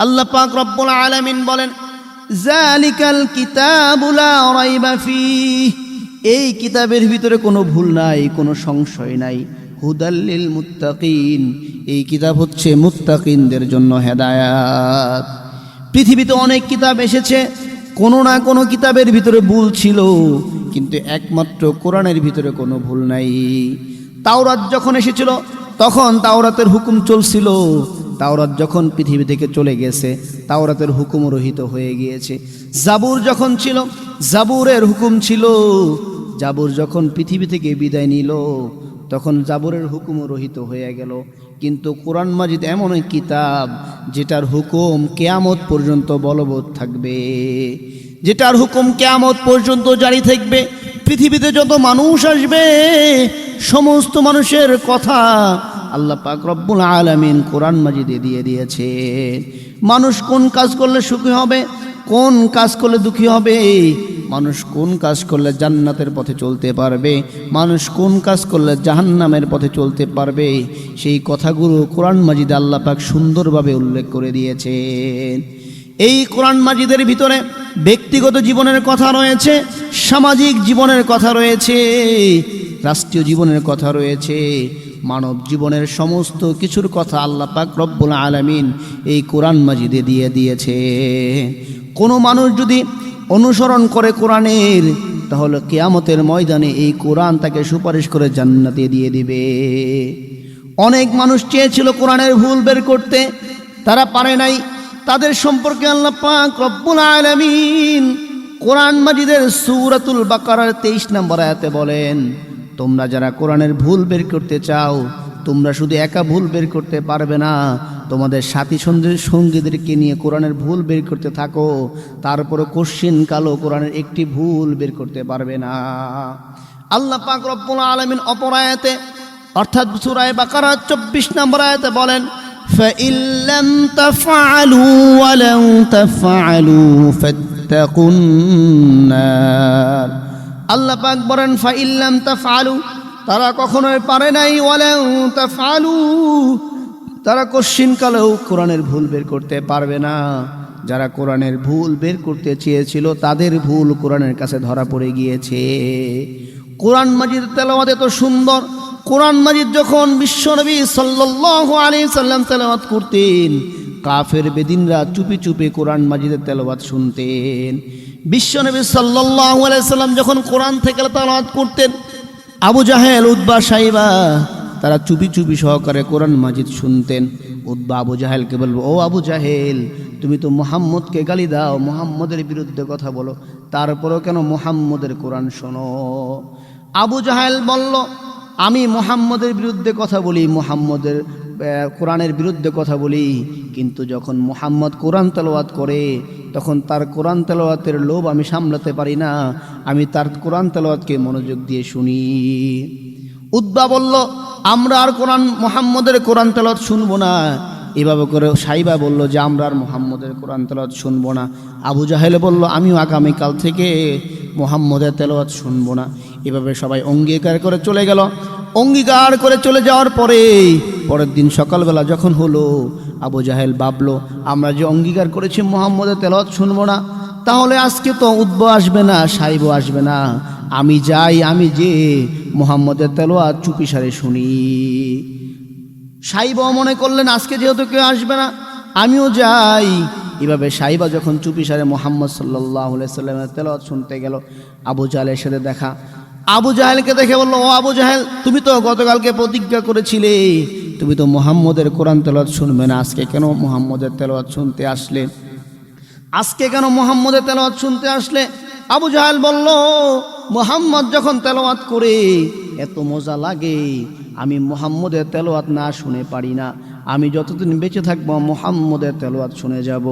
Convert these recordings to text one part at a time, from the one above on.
আল্লাহ পাক রব্বুল আলামিন বলেন জালিকাল কিতাবুলা রাইবা ফিহ। এই কিতাবের ভিতরে কোনো ভুল নাই, কোনো সংশয় নাই। হুদাল্লিল মুত্তাকিন। এই কিতাব হচ্ছে মুত্তাকিনদের জন্য হেদায়াত। পৃথিবীতে অনেক কিতাব এসেছে, কোনো না কোনো কিতাবের ভিতরে ভুল ছিল, কিন্তু একমাত্র কোরআনের ভিতরে কোনো ভুল নাই। তাওরাত যখন এসেছিল, তখন তাওরাতের হুকুম চলছিল তাওরাত যখন পৃথিবী থেকে চলে গেছে, তাওরাতের হুকুম রহিত হয়ে গিয়েছে। জাবুর যখন ছিল, জাবুরের হুকুম ছিল। জাবুর যখন পৃথিবী থেকে বিদায় নিল, তখন জাবুরের হুকুম রহিত হয়ে গেল। কিন্তু কোরআন মাজিদ এমন এক কিতাব, যেটার হুকুম কেয়ামত পর্যন্ত বলবৎ থাকবে। যেটার হুকুম কেয়ামত পর্যন্ত জারি থাকবে। পৃথিবীতে যত মানুষ আসবে, সমস্ত মানুষের কথা আল্লাহ পাক রব্বুল আলামিন কোরআন মাজিদে দিয়ে দিয়েছে। মানুষ কোন কাজ করলে সুখী হবে, কোন কাজ করলে দুঃখী হবে? মানুষ কোন কাজ করলে জান্নাতের পথে চলতে পারবে? মানুষ কোন কাজ করলে জাহান্নামের পথে চলতে পারবে? সেই কথাগুলো কোরআন মাজিদে আল্লাহ পাক সুন্দরভাবে উল্লেখ করে দিয়েছেন এই কোরআন মাজিদের ভিতরে ব্যক্তিগত জীবনের কথা রয়েছে, সামাজিক জীবনের কথা রয়েছে, রাষ্ট্রীয় জীবনের কথা রয়েছে মানব জীবনের সমস্ত কিছুর কথা আল্লাহ পাক রব্বুল আলামিন এই কোরআন মাজিদে দিয়ে দিয়েছে। কোনো মানুষ যদি অনুসরণ করে কোরআনের, তাহলে কেয়ামতের ময়দানে এই কোরআন তাকে সুপারিশ করে জান্নাতে দিয়ে দিবে। অনেক মানুষ চেয়েছিল কোরআনের ভুল বের করতে, তারা পারে নাই। তাদের সম্পর্কে আল্লাহ পাক রব্বুল আলামিন কোরআন মাজিদের সূরাতুল বাকারার তেইশ নম্বর আয়াতে বলেন তোমরা যারা কোরআনের ভুল বের করতে চাও তোমরা শুধু একা ভুল বের করতে পারবে না তোমাদের সাথী সঙ্গী সঙ্গীদেরকে নিয়ে কোরআনের ভুল বের করতে থাকো তারপরে কোশ্চিন কালো কোরআনের একটি ভুল বের করতে পারবে না আল্লাহ পাক রব্বুল আলামিন অপর আয়াতে অর্থাৎ সূরা বাকারা চব্বিশ নম্বর আয়াতে বলেন فإن لم تفعلوا ولن تفعلوا فاتقوا النار আল্লাহ পাক বলেন, ফাইল্লাম তাফআলু তারা কখনোই পারে নাই, ওয়ালাউ তাফআলু তারা কশ্চিন কালেও কোরআনের ভুল বের করতে পারবে না। যারা কোরআনের ভুল বের করতে চেয়েছিল, তাদের ভুল কোরআনের কাছে ধরা পড়ে গিয়েছে। কোরআন মাজিদ তেলাওয়াত এত সুন্দর। কোরআন মাজিদ যখন বিশ্বনবী সাল্লাল্লাহু আলাইহি সাল্লাম তেলাওয়াত করতেন কাফের বেদিনরা চুপি চুপি কোরআন মাজিদের তেলাওয়াত শুনতেন। সাল্লাল্লাহু আলাইহি সাল্লাম যখন কোরআন থেকে তেলাওয়াত করতেন, আবু জাহেল উদ্বা সাইবা, তারা চুপি চুপি সহকারে কোরআন মাজিদ শুনতেন। উদ্বা আবু জাহেলকে বলব, ও আবু জাহেল, তুমি তো মোহাম্মদকে গালি দাও, মোহাম্মদের বিরুদ্ধে কথা বলো, তারপরেও কেন মোহাম্মদের কোরআন শোনো? আবু জাহেল বলল, আমি মোহাম্মদের বিরুদ্ধে কথা বলি, মোহাম্মদের কোরআনের বিরুদ্ধে কথা বলি, কিন্তু যখন মোহাম্মদ কোরআন তেলাওয়াত করে, তখন তার কোরআন তেলাওয়াতের লোভ আমি সামলাতে পারি না, আমি তার কোরআন তেলাওয়াতকে মনোযোগ দিয়ে শুনি। উদ্বা বলল, আমরা আর কোরআন, মোহাম্মদের কোরআন তেলাওয়াত শুনব না। এভাবে করে সাইবা বলল যে, আমরা আর মোহাম্মদের কোরআন তেলাওয়াত শুনব না। আবু জাহেলে বলল, আমিও আগামীকাল থেকে মোহাম্মদের তেলাওয়াত শুনব না। এভাবে সবাই অঙ্গীকার করে চলে গেল। অঙ্গীকার করে চলে যাওয়ার পরে, পরের দিন সকালবেলা যখন হলো, আবু জাহেল ভাবলো, আমরা যে অঙ্গীকার করেছি মোহাম্মদের তেলাওয়াত শুনব না, তাহলে আজকে তো উদ্ব আসবে না, সাইব আসবে না। আমি যাই, আমি যে মোহাম্মদের তেলোয়াত চুপি সারে শুনি। সাইবা মনে করলেন, আজকে যেহেতু কেউ আসবে না, আমিও যাই। এভাবে সাইবা যখন চুপি সারে মোহাম্মদ সাল্লাহ সাল্লামের তেলাওয়াত শুনতে গেল, আবু জাহেলের সাথে দেখা। আবু জাহেলকে দেখে বলল, ও আবু জাহেল, তুমি তো গতকালকে প্রতিজ্ঞা করেছিলে। তুমি তো মোহাম্মদের কোরআন তেলাওয়াত শুনবে না। আজকে কেন মোহাম্মদের তেলাওয়াত শুনতে আসলে? আজকে কেন মোহাম্মদের তেলাওয়াত শুনতে আসলে? আবু জাহাল বলল, মোহাম্মদ যখন তেলাওয়াত করে, এত মজা লাগে। আমি মোহাম্মদের তেলাওয়াত না শুনে পারি না। আমি যতদিন বেঁচে থাকব, মোহাম্মদের তেলাওয়াত শুনে যাব।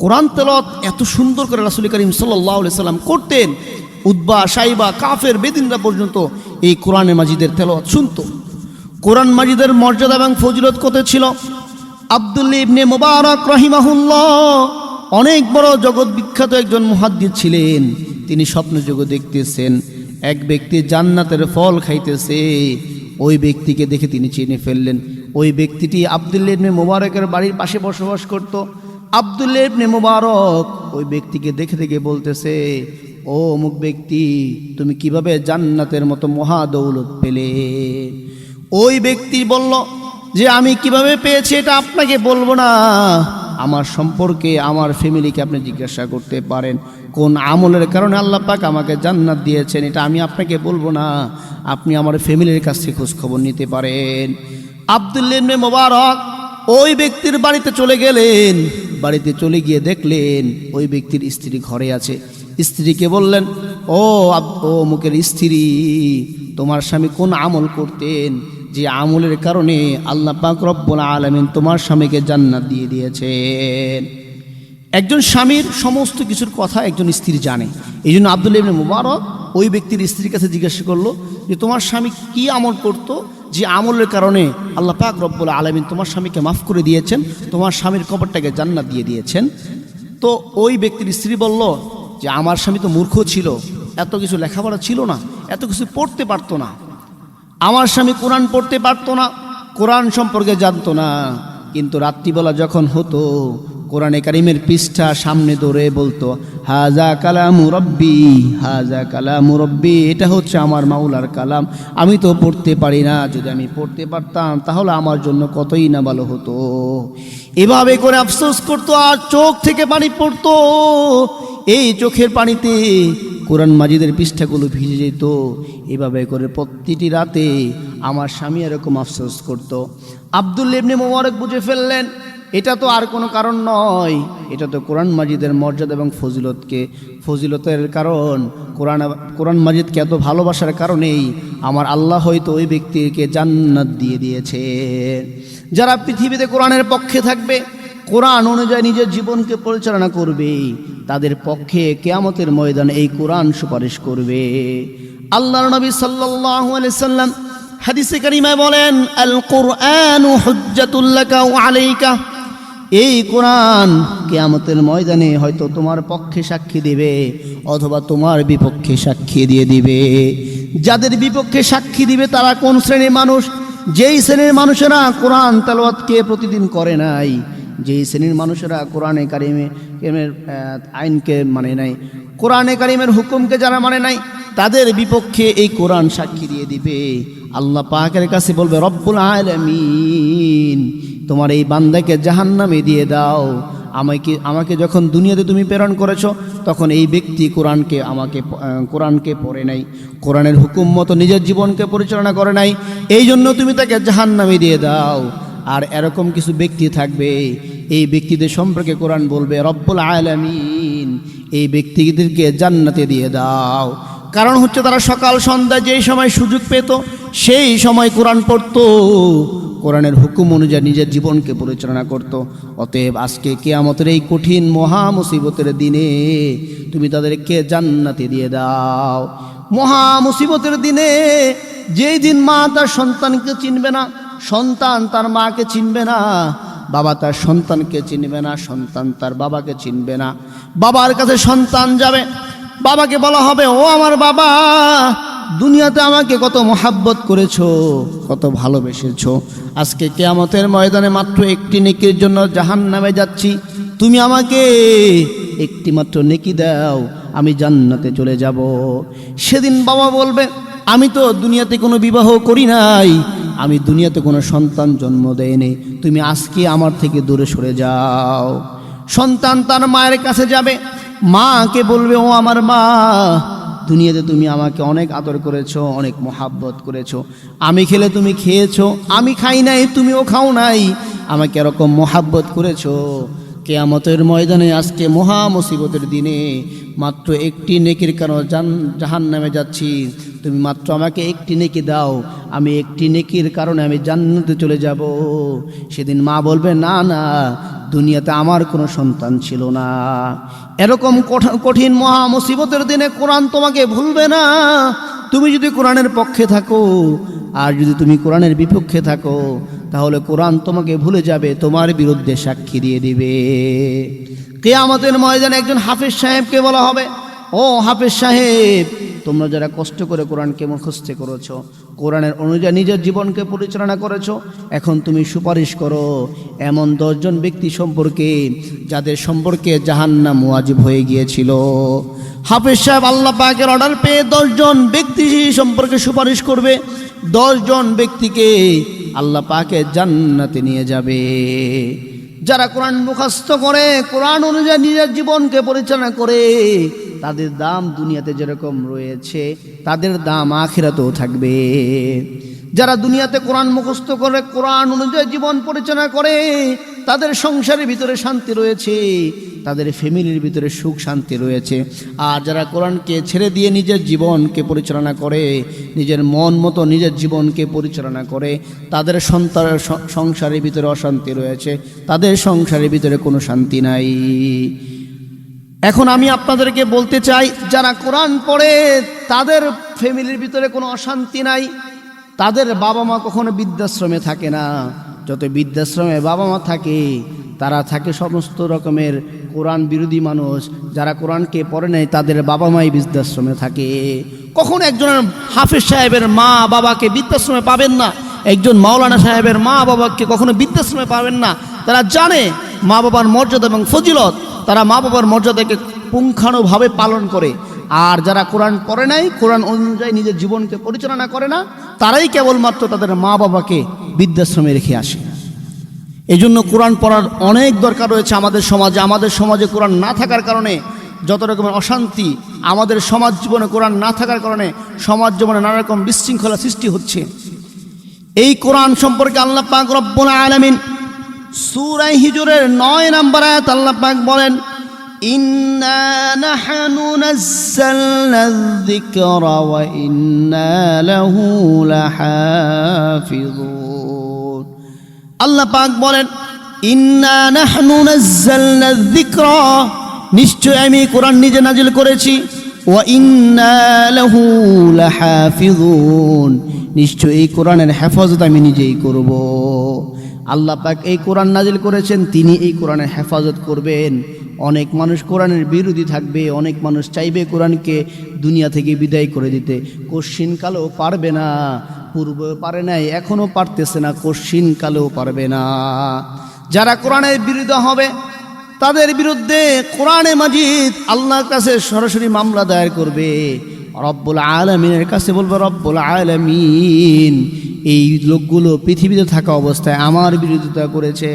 কোরআন তেলাওয়াত এত সুন্দর করে রাসুল করিম সাল্লাহ সাল্লাম করতেন। উদ্বা, সাইবা, কাফের বেদিনরা পর্যন্ত এই কোরআনে মাজিদের তেলাওয়াত শুনত। কোরআন মাজিদের মর্যাদা এবং ফজিলত কত ছিল? আব্দুল্লি ইবনে মোবারক রহিমাহুল্লাহ অনেক বড় জগৎ বিখ্যাত একজন মুহাদ্দিস ছিলেন। তিনি স্বপ্ন যোগে দেখতেছেন, এক ব্যক্তি জান্নাতের ফল খাইতেছে, ওই ব্যক্তিকে দেখে তিনি চিনে ফেললেন। ওই ব্যক্তিটি আবদুল্লাহ ইবনে মোবারকের বাড়ির পাশে বসবাস করত। আবদুল্লাহ ইবনে মোবারক ওই ব্যক্তিকে দেখে দেখে বলতেছে ও অমুক ব্যক্তি, তুমি কীভাবে জান্নাতের মতো মহাদৌলত পেলে? ওই ব্যক্তি বলল, যে আমি কীভাবে পেয়েছি এটা আপনাকে বলব না। আমার সম্পর্কে আমার ফ্যামিলিকে আপনি জিজ্ঞাসা করতে পারেন। কোন আমলের কারণে আল্লাহ পাক আমাকে জান্নাত দিয়েছেন এটা আমি আপনাকে বলব না। আপনি আমার ফ্যামিলির কাছ থেকে খোঁজখবর নিতে পারেন। আবদুল্লিনে মোবারক ওই ব্যক্তির বাড়িতে চলে গেলেন। বাড়িতে চলে গিয়ে দেখলেন ওই ব্যক্তির স্ত্রী ঘরে আছে। স্ত্রীকে বললেন, ও ও মুখের স্ত্রী, তোমার স্বামী কোন আমল করতেন যে আমলের কারণে আল্লাহ পাক রব্বুল আলমিন তোমার স্বামীকে জান্নাত দিয়ে দিয়েছেন? একজন স্বামীর সমস্ত কিছুর কথা একজন স্ত্রী জানে। এই জন্য আবদুল্লাহ ইবনে মুবারক ওই ব্যক্তির স্ত্রীর কাছে জিজ্ঞাসা করল যে, তোমার স্বামী কি আমল করতো যে আমলের কারণে আল্লাহ পাক রব্বুল আলমিন তোমার স্বামীকে মাফ করে দিয়েছেন, তোমার স্বামীর কবরটাকে জান্নাত দিয়ে দিয়েছেন? তো ওই ব্যক্তির স্ত্রী বলল যে আমার স্বামী তো মূর্খ ছিল, এত কিছু লেখাপড়া ছিল না, এত কিছু পড়তে পারতো না। আমার স্বামী কোরআন পড়তে পারতো না, কোরআন সম্পর্কে জানতো না। কিন্তু রাত্রিবেলা যখন হতো, কোরআনে কারিমের পৃষ্ঠা সামনে দৌড়ে বলতো, হাজা কালাম রব্বি, হাজা কালাম রব্বি, এটা হচ্ছে আমার মাওলার কালাম। আমি তো পড়তে পারি না, যদি আমি পড়তে পারতাম, তাহলে আমার জন্য কতই না ভালো হতো। এভাবে করে আফসোস করতো আর চোখ থেকে পানি পড়তো। এই চোখের পানিতে কোরআন মাজিদের পৃষ্ঠাগুলো ভিজে যেত। এভাবে করে প্রতিটি রাতে আমার স্বামী এরকম আফসোস করত। আব্দুল ইবনে মোবারক বুঝে ফেললেন, এটা তো আর কোনো কারণ নয়। এটা তো কোরআন মাজিদের মর্যাদা এবং ফজিলতকে, ফজিলতের কারণ। কোরআন কোরআন মাজিদকে এত ভালোবাসার কারণেই আমার আল্লাহ হয়তো ওই ব্যক্তিকে জান্নাত দিয়ে দিয়েছে যারা পৃথিবীতে কোরআনের পক্ষে থাকবে কোরআন অনুযায়ী নিজের জীবনকে পরিচালনা করবে, তাদের পক্ষে কেয়ামতের ময়দানে এই কোরআন সুপারিশ করবে। আল্লাহর নবী আলাইহি সাল্লাম হাদিসে কারিমায় বলেন, আল কোরআন হুজ্জাতুল্লাকা আলাইকা। এই কোরআন কেয়ামতের ময়দানে হয়তো তোমার পক্ষে সাক্ষী দিবে, অথবা তোমার বিপক্ষে সাক্ষী দিয়ে দিবে। যাদের বিপক্ষে সাক্ষী দিবে তারা কোন শ্রেণির মানুষ? যেই শ্রেণির মানুষেরা কোরআন তালাওয়াতকে প্রতিদিন করে নাই যেই শ্রেণির মানুষেরা কোরআনে কারিমে আইনকে মানে নাই, কোরআনে কারিমের হুকুমকে যারা মানে নাই, তাদের বিপক্ষে এই কোরআন সাক্ষী দিয়ে দিবে। আল্লাহ পাকের কাছে বলবে, রব্বুল আলামিন, তোমার এই বান্দাকে জাহান্নামে দিয়ে দাও। আমাকে আমাকে যখন দুনিয়াতে তুমি প্রেরণ করেছ, তখন এই ব্যক্তি কোরআনকে আমাকে কোরআনকে পড়ে নাই। কোরআনের হুকুম মতো নিজের জীবনকে পরিচালনা করে নাই। এই জন্য তুমি তাকে জাহান্নামে দিয়ে দাও। আর এরকম কিছু ব্যক্তি থাকবে এই ব্যক্তিদের সম্পর্কে কোরআন বলবে, রব্বুল আলামিন, এই ব্যক্তিদেরকে জান্নাতে দিয়ে দাও। কারণ হচ্ছে তারা সকাল, সন্ধ্যা যেই সময় সুযোগ পেত, সেই সময় কোরআন পড়তো। কোরআনের হুকুম অনুযায়ী নিজের জীবনকে পরিচালনা করত। অতএব আজকে কেয়ামতের এই কঠিন মহা মুসিবতের দিনে তুমি তাদেরকে জান্নাতে দিয়ে দাও। মহা মুসিবতের দিনে যেই দিন মা তার সন্তানকে চিনবে না, সন্তান তার মাকে চিনবে না বাবা তার সন্তানকে চিনবে না, সন্তান তার বাবাকে চিনবে না। বাবার কাছে সন্তান যাবে। বাবাকে বলা হবে, ও আমার বাবা, দুনিয়াতে আমাকে কত মহাব্বত করেছ, কত ভালোবেসেছো। আজকে কেয়ামতের ময়দানে মাত্র একটি নেকির জন্য জাহান নামে যাচ্ছি। তুমি আমাকে একটি মাত্র নেকি দাও, আমি জান্নাতে চলে যাব। সেদিন বাবা বলবে, আমি তো দুনিয়াতে কোনো বিবাহ করি নাই আমি দুনিয়াতে কোনো সন্তান জন্ম দেয়নি। তুমি আজকে আমার থেকে দূরে সরে যাও। সন্তান তার মায়ের কাছে যাবে। মাকে বলবে, ও আমার মা, দুনিয়াতে তুমি আমাকে অনেক আদর করেছ, অনেক মোহাব্বত করেছ। আমি খেলে তুমি খেয়েছো, আমি খাই নাই, তুমিও খাও নাই। আমাকে এরকম মোহাব্বত করেছ। কেয়ামতের ময়দানে আজকে মহা মুসিবতের দিনে মাত্র একটি নেকির কারণ জান জাহান নামে যাচ্ছি। তুমি মাত্র আমাকে একটি নেকি দাও। আমি একটি নেকির কারণে আমি জান্নাতে চলে যাব। সেদিন মা বলবে, না না, দুনিয়াতে আমার কোনো সন্তান ছিল না। এরকম কঠ- কঠিন মহা মুসিবতের দিনে কোরআন তোমাকে ভুলবে না। তুমি যদি কোরআনের পক্ষে থাকো, আর যদি তুমি কোরআনের বিপক্ষে থাকো তাহলে কোরআন তোমাকে ভুলে যাবে, তোমার বিরুদ্ধে সাক্ষী দিয়ে দিবে। কেয়ামতের ময়দানে একজন হাফেজ সাহেবকে বলা হবে, ও হাফেজ সাহেব, তোমরা যারা কষ্ট করে কোরআনকে মুখস্থ করেছ, কোরআনের অনুযায়ী নিজের জীবনকে পরিচালনা করেছ, এখন তুমি সুপারিশ করো, এমন দশজন ব্যক্তি সম্পর্কে যাদের সম্পর্কে জাহান্নাম ওয়াজিব হয়ে গিয়েছিল। হাফেজ সাহেব আল্লাহ পাকের অর্ডার পেয়ে দশজন ব্যক্তি সম্পর্কে সুপারিশ করবে, দশজন ব্যক্তিকে আল্লাহ পাকে জান্নাতে নিয়ে যাবে। যারা কোরআন মুখস্থ করে, কোরআন অনুযায়ী নিজের জীবনকে পরিচালনা করে, তাদের দাম দুনিয়াতে যেরকম রয়েছে, তাদের দাম আখিরাতেও থাকবে। যারা দুনিয়াতে কোরআন মুখস্থ করে, কোরআন অনুযায়ী জীবন পরিচালনা করে, তাদের সংসারের ভিতরে শান্তি রয়েছে, তাদের ফ্যামিলির ভিতরে সুখ শান্তি রয়েছে। আর যারা কোরআনকে ছেড়ে দিয়ে নিজের জীবনকে পরিচালনা করে, নিজের মন মতো নিজের জীবনকে পরিচালনা করে, তাদের সন্তান, সংসারের ভিতরে অশান্তি রয়েছে, তাদের সংসারের ভিতরে কোনো শান্তি নাই। এখন আমি আপনাদেরকে বলতে চাই, যারা কোরআন পড়ে, তাদের ফ্যামিলির ভিতরে কোনো অশান্তি নাই। তাদের বাবা মা কখনো বৃদ্ধাশ্রমে থাকে না। যত বৃদ্ধাশ্রমে বাবা মা থাকে, তারা থাকে সমস্ত রকমের কোরআন বিরোধী মানুষ। যারা কোরআনকে পড়ে নেয় তাদের বাবা মাই বৃদ্ধাশ্রমে থাকে। কখনো একজনের হাফিজ সাহেবের মা বাবাকে বৃদ্ধাশ্রমে পাবেন না। একজন মাওলানা সাহেবের মা বাবাকে কখনো বৃদ্ধাশ্রমে পাবেন না। তারা জানে মা বাবার মর্যাদা এবং ফজিলত। তারা মা বাবার মর্যাদাকে পুঙ্খানুভাবে পালন করে। আর যারা কোরআন পড়ে নাই, কোরআন অনুযায়ী নিজের জীবনকে পরিচালনা করে না তারাই কেবলমাত্র তাদের মা বাবাকে বৃদ্ধাশ্রমে রেখে আসে। এই জন্য কোরআন পড়ার অনেক দরকার রয়েছে আমাদের সমাজে। আমাদের সমাজে কোরআন না থাকার কারণে যত রকমের অশান্তি আমাদের সমাজ জীবনে কোরআন না থাকার কারণে সমাজ জীবনে নানা রকম বিশৃঙ্খলা সৃষ্টি হচ্ছে। এই কোরআন সম্পর্কে আল্লাহ পাক রব্বুল আলামিন সূরা হিজুরের 9 নম্বর আয়াত আল্লাহ পাক বলেন নাহনু নাযালনা যিকরা ওয়া ইন্না লাহু লাহাফিজুন। আল্লাহ পাক বলেন, ইন্না নাহনু নাযালনা যিকরা, নিশ্চয় আমি কোরআন নিজে নাজিল করেছি, ওয়া ইন্না লাহু লাহাফিজুন। নিশ্চয় এই কোরআনের হেফাজত আমি নিজেই করব। আল্লাহ পাক এই কোরআন নাজিল করেছেন, তিনি এই কোরআনের হেফাজত করবেন। অনেক মানুষ কোরআনের বিরোধী থাকবে, অনেক মানুষ চাইবে কোরআনকে দুনিয়া থেকে বিদায় করে দিতে। কশ্চিন কালেও পারবে না পূর্বে পারে নাই, এখনও পারতেছে না, কশ্চিন কালেও পারবে না। যারা কোরআনের বিরুদ্ধে হবে, তাদের বিরুদ্ধে কোরআনে মাজিদ আল্লাহর কাছে সরাসরি মামলা দায়ের করবে। রব্বুল আলমিনের কাছে বলবে, রব্বুল আলমিন, এই লোকগুলো পৃথিবীতে থাকা অবস্থায় আমার বিরোধিতা করেছে।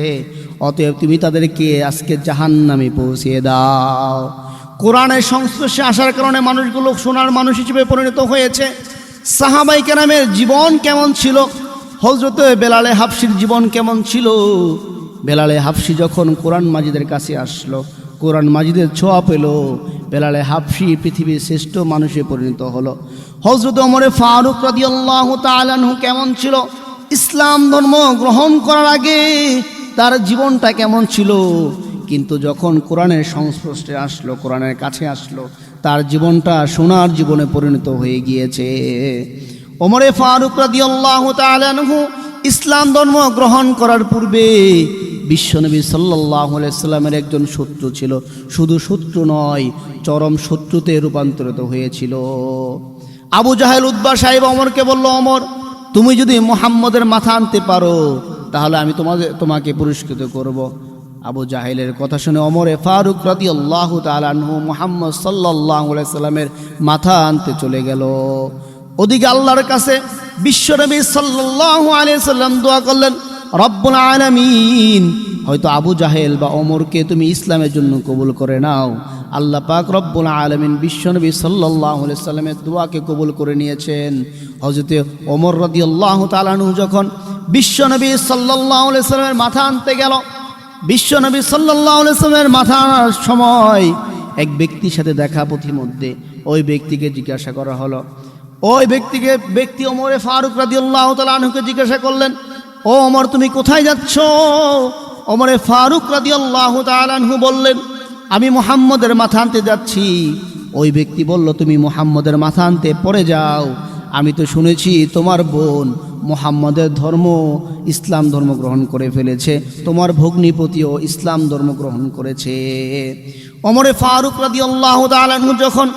অতএব তুমি তাদেরকে আজকে জাহান নামে পৌঁছিয়ে দাও। কোরআনের সংস্পর্শে আসার কারণে মানুষগুলো সোনার মানুষ হিসেবে পরিণত হয়েছে। সাহাবাই কেরামের জীবন কেমন ছিল? হজরতে বেলালে হাফসির জীবন কেমন ছিল? বেলালে হাফসি যখন কোরআন মাজিদের কাছে আসলো, কোরআন মাজিদের ছোঁয়া পেল, বেলালে হাফসি পৃথিবীর শ্রেষ্ঠ মানুষে পরিণত হলো। হজরত ওমরে ফারুক রাদিয়াল্লাহু তাআলাহু কেমন ছিল? ইসলাম ধর্ম গ্রহণ করার আগে তার জীবনটা কেমন ছিল? কিন্তু যখন কোরআনের সংস্পর্শে আসলো, কোরআনের কাছে আসলো, তার জীবনটা সোনার জীবনে পরিণত হয়ে গিয়েছে। ওমরে ফারুক রাদিয়াল্লাহু তাআলাহু ইসলাম ধর্ম গ্রহণ করার পূর্বে বিশ্বনবী সাল্লাহ সাল্লামের একজন শত্রু ছিল। শুধু শত্রু নয়, চরম শত্রুতে রূপান্তরিত হয়েছিল। আবু জাহেল উদ্বা সাহেব অমরকে বলল অমর তুমি যদি মোহাম্মদের মাথা আনতে পারো তাহলে আমি তোমাদের, তোমাকে পুরস্কৃত করব। আবু জাহেলের কথা শুনে অমরে ফারুক রাদি আল্লাহ তালানহু মোহাম্মদ সাল্লাহ সাল্লামের মাথা আনতে চলে গেল। ওদিকে আল্লাহর কাছে বিশ্বনবী সাল্লাহ সাল্লাম দোয়া করলেন, রব্বুল আলামিন। হয়তো আবু জাহেল বা অমরকে তুমি ইসলামের জন্য কবুল করে নাও। আল্লাহ পাক রব্বুল আলমিন বিশ্বনবী সাল্লাহ সাল্লামের দোয়াকে কবুল করে নিয়েছেন। হজরতে ওমর রদি আল্লাহ তালানু যখন বিশ্বনবী সাল্লামের মাথা আনতে গেল। বিশ্বনবী সাল্লামের মাথা আনার সময় এক ব্যক্তির সাথে দেখা পথিমধ্যে ওই ব্যক্তিকে জিজ্ঞাসা করা হলো। ওই ব্যক্তিকে, ব্যক্তি ওমরে ফারুক রাদি আল্লাহ তালাহুকে জিজ্ঞাসা করলেন, ও অমর তুমি কোথায় যাচ্ছ? অমরে ফারুক রাদি আল্লাহ তালাহু বললেন, আমি মোহাম্মদের মাথা আনতে যাচ্ছি। ওই ব্যক্তি বলল, তুমি মোহাম্মদের মাথা আনতে পরে যাও। আমি তো শুনেছি তোমার বোন মোহাম্মদের ধর্ম ইসলাম ধর্ম গ্রহণ করে ফেলেছে। তোমার ভগ্নিপতিও ইসলাম ধর্ম গ্রহণ করেছে। অমরে ফারুক রাদি আল্লাহ যখন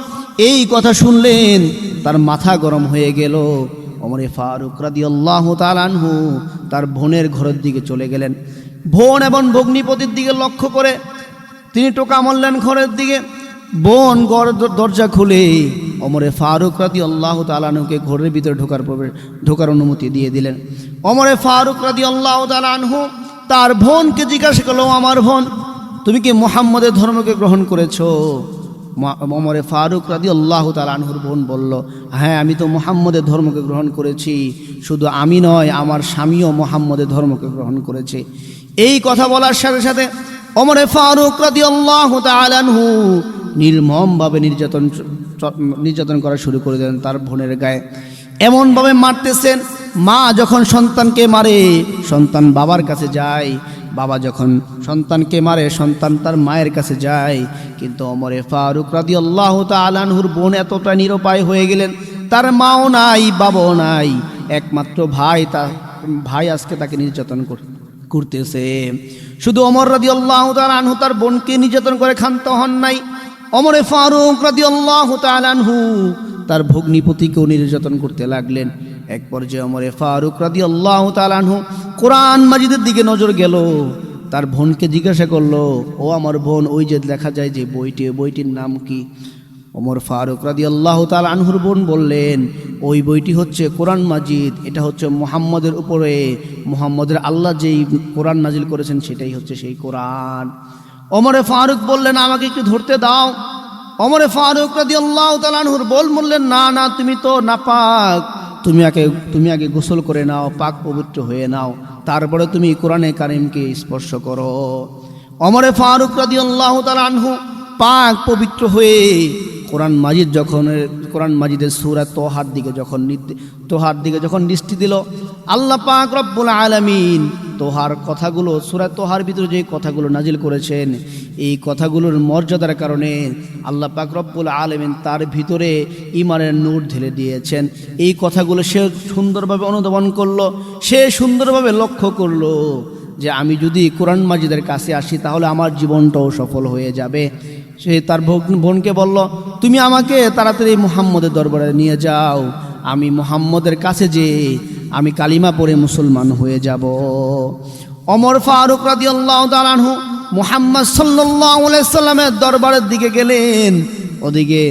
এই কথা শুনলেন, তার মাথা গরম হয়ে গেল। অমরে ফারুক রাদি আল্লাহ তালানহু তার বোনের ঘরের দিকে চলে গেলেন। বোন এবং ভগ্নিপতির দিকে লক্ষ্য করে তিনি টোকা মারলেন ঘরের দিকে। বোন গড় দরজা খুলে অমরে ফারুক রাদি আল্লাহ তালানহুকে ঘরের ভিতরে ঢোকার ঢোকার অনুমতি দিয়ে দিলেন। অমরে ফারুক রাদি আল্লাহ তালানহু তার বোনকে জিজ্ঞাসা করল আমার বোন, তুমি কি মোহাম্মদের ধর্মকে গ্রহণ করেছ? অমরে ফারুক রাদি আল্লাহ তালানহুর বোন বলল হ্যাঁ আমি তো মোহাম্মদের ধর্মকে গ্রহণ করেছি। শুধু আমি নয়, আমার স্বামীও মোহাম্মদের ধর্মকে গ্রহণ করেছে। এই কথা বলার সাথে সাথে অমরে ফারুক রাদি আল্লাহ তালানহু নির্মমভাবে নির্যাতন নির্যাতন করা শুরু করে দেন তার বোনের গায়ে। এমনভাবে মারতেছেন, মা যখন সন্তানকে মারে, সন্তান বাবার কাছে যায়, বাবা যখন সন্তানকে মারে, সন্তান তার মায়ের কাছে যায়। কিন্তু অমরে ফারুক রাদি আল্লাহ তালানহুর বোন এতটা নিরুপায় হয়ে গেলেন, তার মাও নাই, বাবাও নাই, একমাত্র ভাই তা, ভাই আজকে তাকে নির্যাতন করে করতেছে। শুধু অমর রাদি আল্লাহ তালানহু তার বোনকে নির্যাতন করে ক্ষান্ত হন নাই। অমরে ফারুক রাদি আল্লাহ আনহু, তার ভগ্নিপতিকেও নির্যাতন করতে লাগলেন। এক পর্যায়ে অমরে ফারুক রাদি আল্লাহ তালানহু কোরআন মাজিদের দিকে নজর গেল। তার বোনকে জিজ্ঞাসা করল, ও আমার বোন, ওই যে দেখা যায় যে বইটি বইটির নাম কি? ওমর ফারুক রাদি আল্লাহ তাল আনহুর বোন বললেন, ওই বইটি হচ্ছে কোরআন মাজিদ, এটা হচ্ছে মোহাম্মদের উপরে। মোহাম্মদের আল্লাহ যেই কোরআন নাজিল করেছেন সেটাই হচ্ছে সেই কোরআন। ওমরে ফারুক বললেন, আমাকে একটু ধরতে দাও। অমরে ফারুক রাদি আল্লাহ তাল আনহুর বল বললেন, না না, তুমি তো নাপাক। তুমি আগে তুমি আগে গোসল করে নাও, পাক পবিত্র হয়ে নাও। তারপরে তুমি কোরআনে কারিমকে স্পর্শ করো। অমরে ফারুক রাদি আল্লাহ তাল আনহু পাক পবিত্র হয়ে কোরআন মাজিদ যখন, কোরআন মাজিদের সুরা তোহার দিকে যখন তোহার দিকে যখন দৃষ্টি দিল, আল্লাহ পাক রব্বুল আলামিন তোহার কথাগুলো, সুরা তোহার ভিতরে যে কথাগুলো নাজিল করেছেন, এই কথাগুলোর মর্যাদার কারণে আল্লাহ পাক রব্বুল আলমিন তার ভিতরে ইমানের নূর ঢেলে দিয়েছেন। এই কথাগুলো সে সুন্দরভাবে অনুধাবন করল, সে সুন্দরভাবে লক্ষ্য করল যে আমি যদি কোরআন মাজিদের কাছে আসি, তাহলে আমার জীবনটাও সফল হয়ে যাবে। সে তার বোনকে বলল, তুমি আমাকে তাড়াতাড়ি মুহাম্মদের দরবারে নিয়ে যাও। আমি মুহাম্মদের কাছে যে, আমি কালিমা পরে মুসলমান হয়ে যাব। অমর ফারুক রাদি আল্লাহ তালানহু মুহাম্মদ সাল্লামের দরবারের দিকে গেলেন। ওদিকে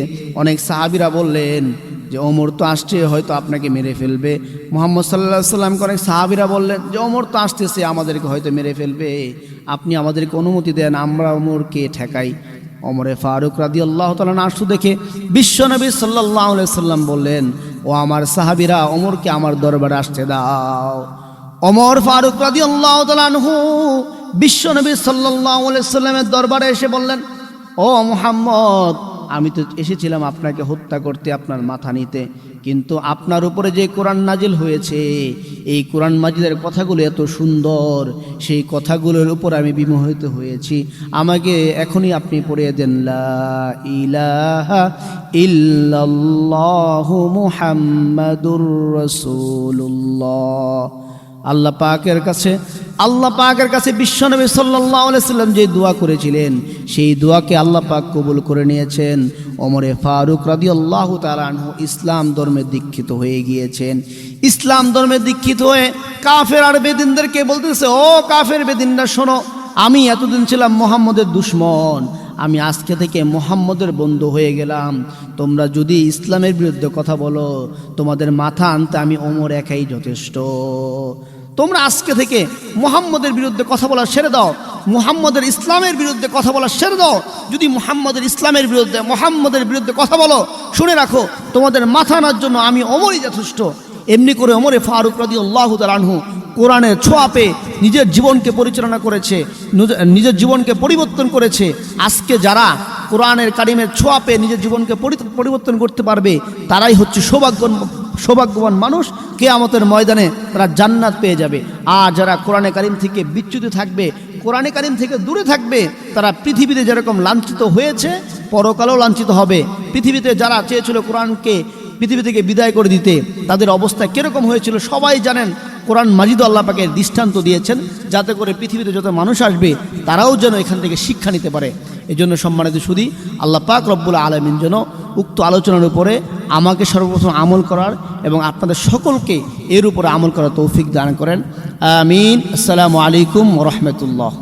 অনেক সাহাবিরা বললেন যে, ওমর তো আসছে, হয়তো আপনাকে মেরে ফেলবে। মোহাম্মদ সাল্লাহ সাল্লামকে অনেক সাহাবিরা বললেন যে, ওমর তো আসতেছে, আমাদেরকে হয়তো মেরে ফেলবে। আপনি আমাদেরকে অনুমতি দেন, আমরা ওমরকে ঠেকাই। অমরে ফারুক রাদি আল্লাহ তালা আসু দেখে বিশ্বনবী সাল্লাহ সাল্লাম বললেন, ও আমার সাহাবিরা অমরকে আমার দরবারে আসতে দাও। অমর ফারুক রাদি আল্লাহ তালানহু বিশ্বনবী সাল্লাহ সাল্লামের দরবারে এসে বললেন, ও মুহাম্মদ আমি তো এসেছিলাম আপনাকে হত্যা করতে আপনার মাথা নিতে, কিন্তু আপনার উপরে যে কোরআন নাজিল হয়েছে, এই কোরআন মাজিদের কথাগুলো এত সুন্দর, সেই কথাগুলোর উপর আমি বিমোহিত হয়েছি। আমাকে এখনই আপনি পড়িয়ে দেন ইলাহা ইল্লাল্লাহু মুহাম্মাদুর আল্লাহ পাকের কাছে, আল্লাহ পাকের কাছে বিশ্বনবী সাল্লাহ সাল্লাম যে দোয়া করেছিলেন, সেই দোয়াকে আল্লাহ পাক কবুল করে নিয়েছেন। ওমরে ফারুক রাদি আল্লাহ তালানহু ইসলাম ধর্মে দীক্ষিত হয়ে গিয়েছেন। ইসলাম ধর্মে দীক্ষিত হয়ে কাফের আর বেদিনদেরকে বলতেছে, ও কাফের বেদিনরা, শোনো, আমি এতদিন ছিলাম মোহাম্মদের দুশ্মন আমি আজকে থেকে মোহাম্মদের বন্ধু হয়ে গেলাম। তোমরা যদি ইসলামের বিরুদ্ধে কথা বলো, তোমাদের মাথা আনতে আমি ওমর একাই যথেষ্ট। তোমরা আজকে থেকে মোহাম্মদের বিরুদ্ধে কথা বলা সেরে দাও। মুহাম্মদের ইসলামের বিরুদ্ধে কথা বলা সেরে দাও। যদি মুহাম্মদের ইসলামের বিরুদ্ধে, মোহাম্মদের বিরুদ্ধে কথা বলো, শুনে রাখো, তোমাদের মাথা আনার জন্য আমি অমরই যথেষ্ট। এমনি করে অমরে ফারুক রাদি আল্লাহ আনহু কোরআনের ছোঁয়া পেয়ে নিজের জীবনকে পরিচালনা করেছে, নিজে- নিজের জীবনকে পরিবর্তন করেছে। আজকে যারা কোরআনের কারিমের ছোঁয়া পেয়ে নিজের জীবনকে পরিবর্তন করতে পারবে, তারাই হচ্ছে সৌভাগ্য সৌভাগ্যবান মানুষ। কেয়ামতের ময়দানে তারা জান্নাত পেয়ে যাবে। আর যারা কোরআনে কারিম থেকে বিচ্যুত থাকবে, কোরআনে কারিম থেকে দূরে থাকবে, তারা পৃথিবীতে যেরকম লাঞ্ছিত হয়েছে, পরকালেও লাঞ্ছিত হবে। পৃথিবীতে যারা চেয়েছিল কোরআনকে পৃথিবী থেকে বিদায় করে দিতে, তাদের অবস্থা কীরকম হয়েছিল সবাই জানেন। কোরআন মাজিদ আল্লাহ পাকের দৃষ্টান্ত দিয়েছেন, যাতে করে পৃথিবীতে যত মানুষ আসবে, তারাও যেন এখান থেকে শিক্ষা নিতে পারে। এই জন্য সম্মানিত শুধু আল্লাহ পাক রব্বুল আলমিন যেন উক্ত আলোচনার উপরে আমাকে সর্বপ্রথম আমল করার এবং আপনাদের সকলকে এর উপরে আমল করার তৌফিক দান করেন। আমিন। আসসালামু আলাইকুম রহমতুল্লাহ।